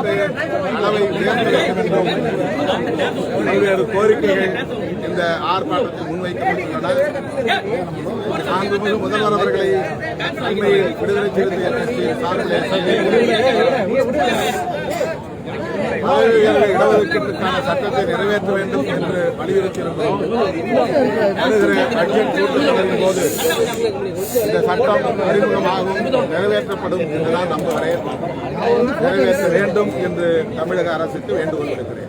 குறைத்து அளவை உயர்த்த பல்வேறு கோரிக்கைகள் இந்த ஆர்ப்பாட்டத்தில் முன்வைக்கப்பட்டுள்ளன மாண்புமிகு முதல்வர் அவர்களை உண்மையில் விடுதலை சிறுத்தைகள் கட்சியின் சார்பில் இடஒதுக்கீட்டுக்கான சட்டத்தை நிறைவேற்ற வேண்டும் என்று வலியுறுத்தியிருக்கிறோம். வருகிற பட்ஜெட் கூட்டத்தொடரின் போது இந்த சட்டம் அறிமுகமாகும் நிறைவேற்றப்படும் என்றுதான் நம்புகிறேன். நிறைவேற்ற வேண்டும் என்று தமிழக அரசுக்கு வேண்டுகோள் விடுக்கிறேன்.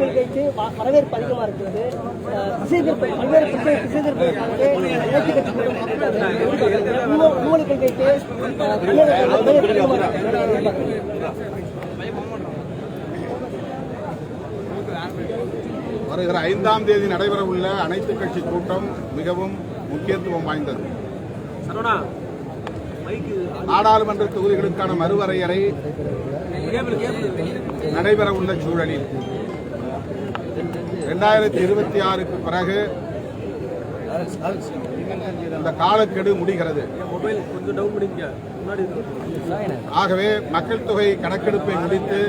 கொள்கைக்கு வரவேற்பு அதிகமா இருக்கிறது பல்வேறு திசை வருகிற ஐந்தாம் தேதி நடைபெறவுள்ள அனைத்து கட்சி கூட்டம் மிகவும் முக்கியத்துவம் வாய்ந்தது. நாடாளுமன்ற தொகுதிகளுக்கான மறுவரையறை நடைபெறவுள்ள சூழலில். இரண்டாயிரத்தி இருபத்தி ஆறுக்கு பிறகு இந்த காலக்கெடு முடிகிறது. ஆகவே மக்கள் தொகை கணக்கெடுப்பை முடித்து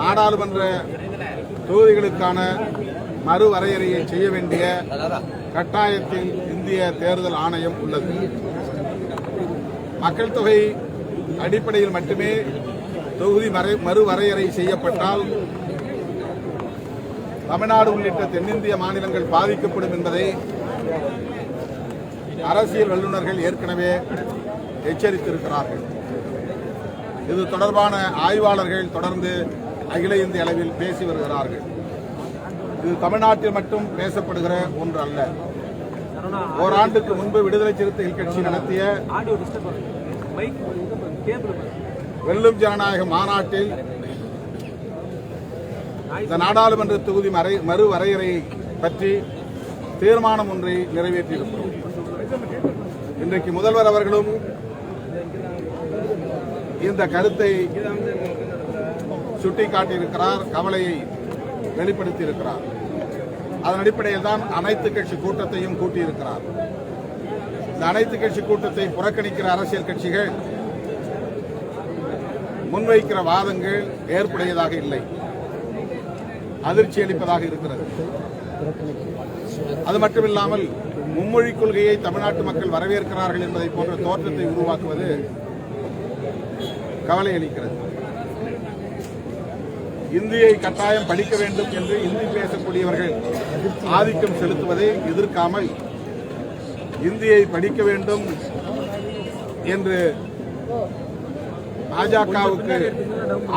நாடாளுமன்ற தொகுதிகளுக்கான மறுவரையறையை செய்ய வேண்டிய கட்டாயத்தில் இந்திய தேர்தல் ஆணையம் உள்ளது. மக்கள் தொகை அடிப்படையில் மட்டுமே தொகுதி மறுவரையறை செய்யப்பட்டால் தமிழ்நாடு உள்ளிட்ட தென்னிந்திய மாநிலங்கள் பாதிக்கப்படும் என்பதை அரசியல் வல்லுநர்கள் ஏற்கனவே எச்சரித்திருக்கிறார்கள். இது தொடர்பான ஆய்வாளர்கள் தொடர்ந்து அகில இந்திய அளவில் பேசி வருகிறார்கள். இது தமிழ்நாட்டில் மட்டும் பேசப்படுகிற ஒன்று அல்ல. ஓராண்டுக்கு முன்பு விடுதலை சிறுத்தைகள் கட்சி நடத்திய வெல்லும் ஜனநாயக மாநாட்டில் இந்த நாடாளுமன்ற தொகுதி மறை மறு வரையறை பற்றி தீர்மானம் ஒன்றை நிறைவேற்றியிருக்கிறோம். இன்றைக்கு முதல்வர் அவர்களும் இந்த கருத்தை சுட்டிக்காட்டியிருக்கிறார் கவலையை வெளிப்படுத்தியிருக்கிறார். அதன் அடிப்படையில் தான் அனைத்து கட்சி கூட்டத்தையும் கூட்டியிருக்கிறார். இந்த அனைத்து கட்சி கூட்டத்தை புறக்கணிக்கிற அரசியல் கட்சிகள் முன்வைக்கிற வாதங்கள் ஏற்புடையதாக இல்லை. அதிர்ச்சி அளிப்பதாக இருக்கிறது. அது மட்டுமில்லாமல் மும்மொழி கொள்கையை தமிழ்நாட்டு மக்கள் வரவேற்கிறார்கள் என்பதை போன்ற தோற்றத்தை உருவாக்குவது கவலை அளிக்கிறது. இந்தியை கட்டாயம் படிக்க வேண்டும் என்று இந்தி பேசக்கூடியவர்கள் ஆதிக்கம் செலுத்துவதை எதிர்க்காமல் இந்தியை படிக்க வேண்டும் என்று பாஜகவுக்கு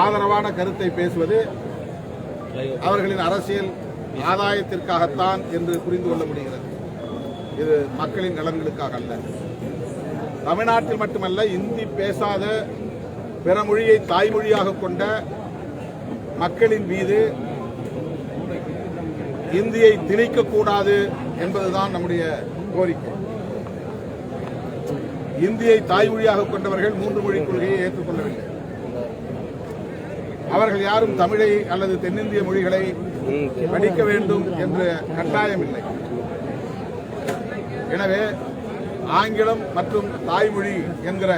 ஆதரவான கருத்தை பேசுவது அவர்களின் அரசியல் ஆதாயத்திற்காகத்தான் என்று புரிந்து கொள்ள முடிகிறது. இது மக்களின் நலன்களுக்காக அல்ல. தமிழ்நாட்டில் மட்டுமல்ல இந்தி பேசாத பிற மொழியை தாய்மொழியாக கொண்ட மக்களின் மீது இந்தியை திணிக்கக்கூடாது என்பதுதான் நம்முடைய கோரிக்கை. இந்தியை தாய்மொழியாக கொண்டவர்கள் மூன்று மொழி கொள்கையை ஏற்றுக்கொள்ளவில்லை. அவர்கள் யாரும் தமிழை அல்லது தென்னிந்திய மொழிகளை படிக்க வேண்டும் என்று கட்டாயம் இல்லை எனவே ஆங்கிலம் மற்றும் தாய்மொழி என்கிற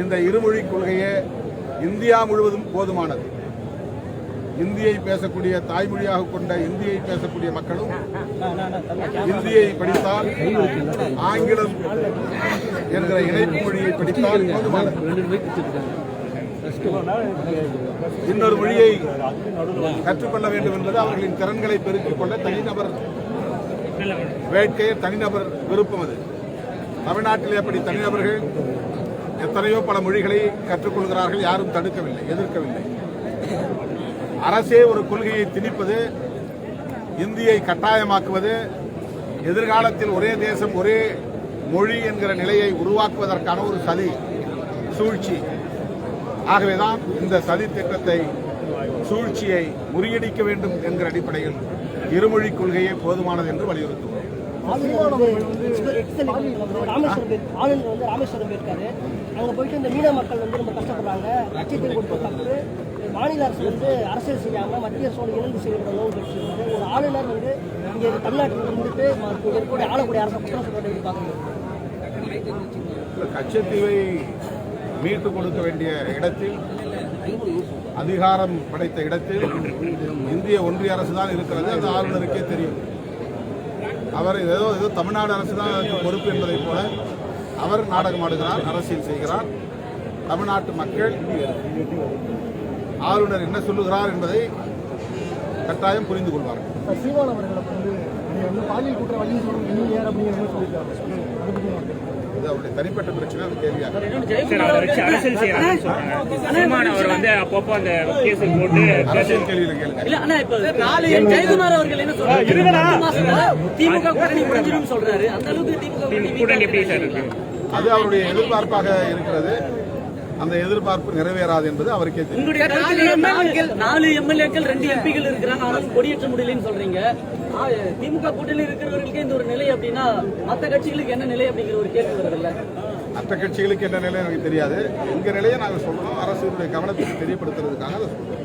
இந்த இருமொழி கொள்கையே இந்தியா முழுவதும் போதுமானது. இந்தியை பேசக்கூடிய தாய்மொழியாக கொண்ட இந்தியை பேசக்கூடிய மக்களும் இந்தியை படித்தால் ஆங்கிலம் என்கிற இணைப்பு மொழியை படித்தால் போதுமானது. இன்னொரு மொழியை கற்றுக்கொள்ள வேண்டும் என்பது அவர்களின் திறன்களை பெருக்கிக் கொள்ள தனிநபர் வேட்கை தனிநபர் விருப்பம் அது. தமிழ்நாட்டில் எப்படி தனிநபர்கள் எத்தனையோ பல மொழிகளை கற்றுக்கொள்கிறார்கள் யாரும் தடுக்கவில்லை எதிர்க்கவில்லை. அரசே ஒரு கொள்கையை திணிப்பது இந்தியை கட்டாயமாக்குவது எதிர்காலத்தில் ஒரே தேசம் ஒரே மொழி என்கிற நிலையை உருவாக்குவதற்கான ஒரு சதி சூழ்ச்சி. ஆகவேதான் இந்த சதி திட்டத்தை சூழ்ச்சியை முறியடிக்க வேண்டும் என்கிற அடிப்படையில் இருமொழி கொள்கையே போதுமானது என்று வலியுறுத்துவோம். மாநில அரசு வந்து அரசியல் செய்யாம மத்திய அரசோடு இணைந்து செயல்படணும் ஒரு ஆளுநர் வந்து இங்க தமிழ்நாட்டில் இருந்துட்டு இருக்கக்கூடிய ஆளக்கூடிய அரசை குற்றம் சொல்றது எதிர்பார்க்குறீங்க கச்சத்தீவை மீட்டு கொடுக்க வேண்டிய இடத்தில் அதிகாரம் படைத்த இடத்தில் இந்திய ஒன்றிய அரசு தான் இருக்கிறது அது ஆளுநருக்கே தெரியும். அவர் ஏதோ ஏதோ தமிழ்நாடு அரசு தான் பொறுப்பு என்பதைப் போல அவர் நாடகம் ஆடுகிறார் அரசியல் செய்கிறார். தமிழ்நாட்டு மக்கள் ஆளுநர் என்ன சொல்லுகிறார் என்பதை கட்டாயம் புரிந்து கொள்வார்கள். சீமான் அவர்களை வந்து பாலியல் குற்றவாளின்னு சொல்லுங்க யார் சொல்லியிருக்காங்க இது அவருடைய தனிப்பட்ட பிரச்சனை அது கேள்வியாக சார் அவரை வச்சு அரசியல் செய்யறாங்கன்னு சொல்றாங்க. சீமான் அவர் வந்து அப்பப்போ அந்த கேஸ் போட்டு அரசியல் கேள்வியில் கேளுங்க. இல்ல ஆனா இப்ப நாலு ஜெயக்குமார் அவர்கள் என்ன சொல்றாரு? ரெண்டு மாசத்துல திமுக கூட்டணி முடிஞ்சிடும். சொல்றாரு. அந்த அளவுக்கு திமுக கூட்டணி கூட்டணி எப்படி சார் இருக்கு அது அவருடைய எதிர்பார்ப்பாக இருக்கிறது. அந்த எதிர்பார்ப்பு நிறைவேறாது என்பது அவருக்கே தெரியும் நாலு எம்எல்ஏக்கள் ரெண்டு எம்பிகள் இருக்கிறாங்க. கொடியேற்ற முடியலன்னு சொல்றீங்க. ஆ, திமுக கூட்டணியில் இருக்கிறவர்களுக்கு இந்த ஒரு அப்படின்னா மத்த கட்சிகளுக்கு என்ன நிலை அப்படிங்கிற ஒரு கேள்வி வருது இல்ல மற்ற கட்சிகளுக்கு என்ன நிலை எனக்கு தெரியாது. எங்க நிலையை நாங்கள் சொல்றோம் அரசுடைய கவனத்துக்கு தெரியப்படுத்துறதுக்காக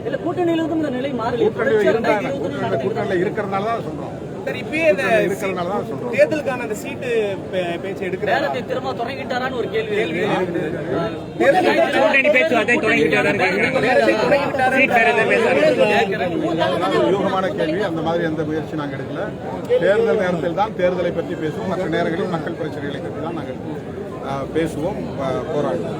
இல்ல கூட்டணியில இருந்து இந்த நிலை மாறல. கூட்டணியில் இருக்கிறதுனால தான் சொல்றோம். சார் இப்பயே இருக்கிறதுனால தான் சொல்றோம். தேர்தலுக்கான அந்த சீட்டு பே- பேச்சு வேலத்தை திரும்ப தொடங்கிட்டாரான்னு ஒரு கேள்வி. கூட்டணி எதாவது பேசுறாரு அதாவது யூகமான கேள்வி. அந்த மாதிரி எந்த முயற்சி நாங்கள் எடுக்கல. தேர்தல் நேரத்தில் தான் தேர்தலை பற்றி பேசுவோம். மற்ற நேரங்களில் மக்கள் பிரச்சனைகளை பற்றி தான் நாங்கள் பேசுவோம் போராடுவோம்.